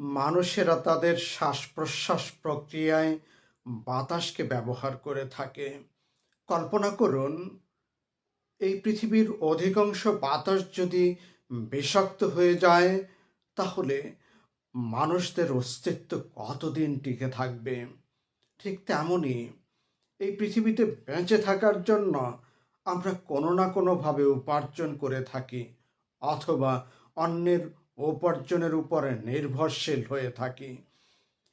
মানুষেরা তাদের শ্বাস প্রশ্বাস প্রক্রিয়ায় বাতাসকে ব্যবহার করে থাকে। কল্পনা করুন, এই পৃথিবীর অধিকাংশ বাতাস যদি বিষাক্ত হয়ে যায়, তাহলে মানুষদের অস্তিত্ব কতদিন টিকে থাকবে? ঠিক তেমনই এই পৃথিবীতে বেঁচে থাকার জন্য আমরা কোনো না কোনোভাবে উপার্জন করে থাকি, অথবা অন্যের উপার্জনের উপরে নির্ভরশীল হয়ে থাকি।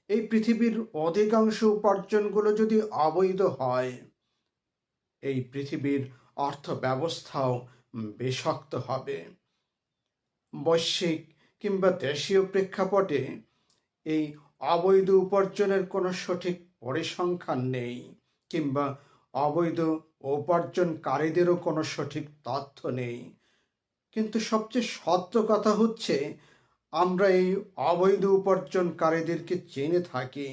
এই পৃথিবীর অধিকাংশ উপার্জনগুলো যদি অবৈধ হয়, এই পৃথিবীর অর্থ ব্যবস্থাও বিষাক্ত হবে। বৈশ্বিক কিংবা দেশীয় প্রেক্ষাপটে এই অবৈধ উপার্জনের কোনো সঠিক পরিসংখ্যান নেই, কিংবা অবৈধ উপার্জনকারীদেরও কোনো সঠিক তথ্য নেই। কিন্তু সবচেয়ে সত্য কথা হচ্ছে, আমরা এই অবৈধ উপার্জনকারীদেরকে চেনে থাকি,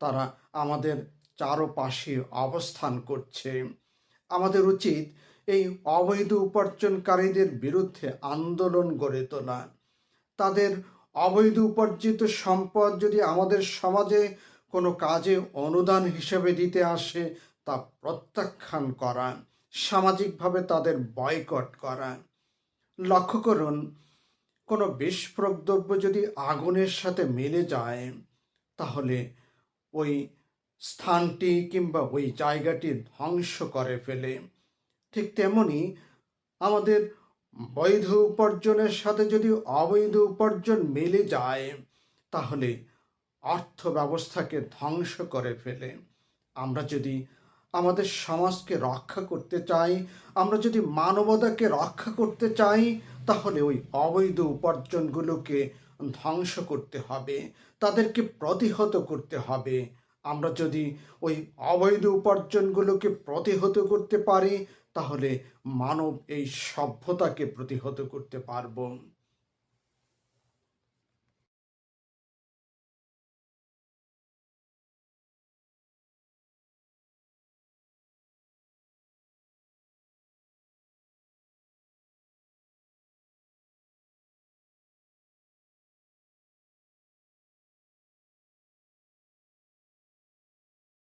তারা আমাদের চারপাশে অবস্থান করছে। আমাদের উচিত এই অবৈধ উপার্জনকারীদের বিরুদ্ধে আন্দোলন গড়ে তোলা। তাদের অবৈধ উপার্জিত সম্পদ যদি আমাদের সমাজে কোনো কাজে অনুদান হিসেবে দিতে আসে, তা প্রত্যাখ্যান করা, সামাজিকভাবে তাদের বয়কট করা। লক্ষ্য করুন, কোনো বিস্ফোরক দ্রব্য যদি আগুনের সাথে মিলে যায়, তাহলে ওই স্থানটি কিংবা ওই জায়গাটি ধ্বংস করে ফেলে। ঠিক তেমনি আমাদের বৈধ উপার্জনের সাথে যদি অবৈধ উপার্জন মিলে যায়, তাহলে অর্থ ব্যবস্থাকে ধ্বংস করে ফেলে। আমরা যদি আমাদের সমাজকে রক্ষা করতে চাই, আমরা যদি মানবতাকে রক্ষা করতে চাই, তাহলে ওই অবৈধ উপার্জনগুলোকে ধ্বংস করতে হবে, তাদেরকে প্রতিহত করতে হবে। আমরা যদি ওই অবৈধ উপার্জনগুলোকে প্রতিহত করতে পারি, তাহলে মানব এই সভ্যতাকে প্রতিহত করতে পারব।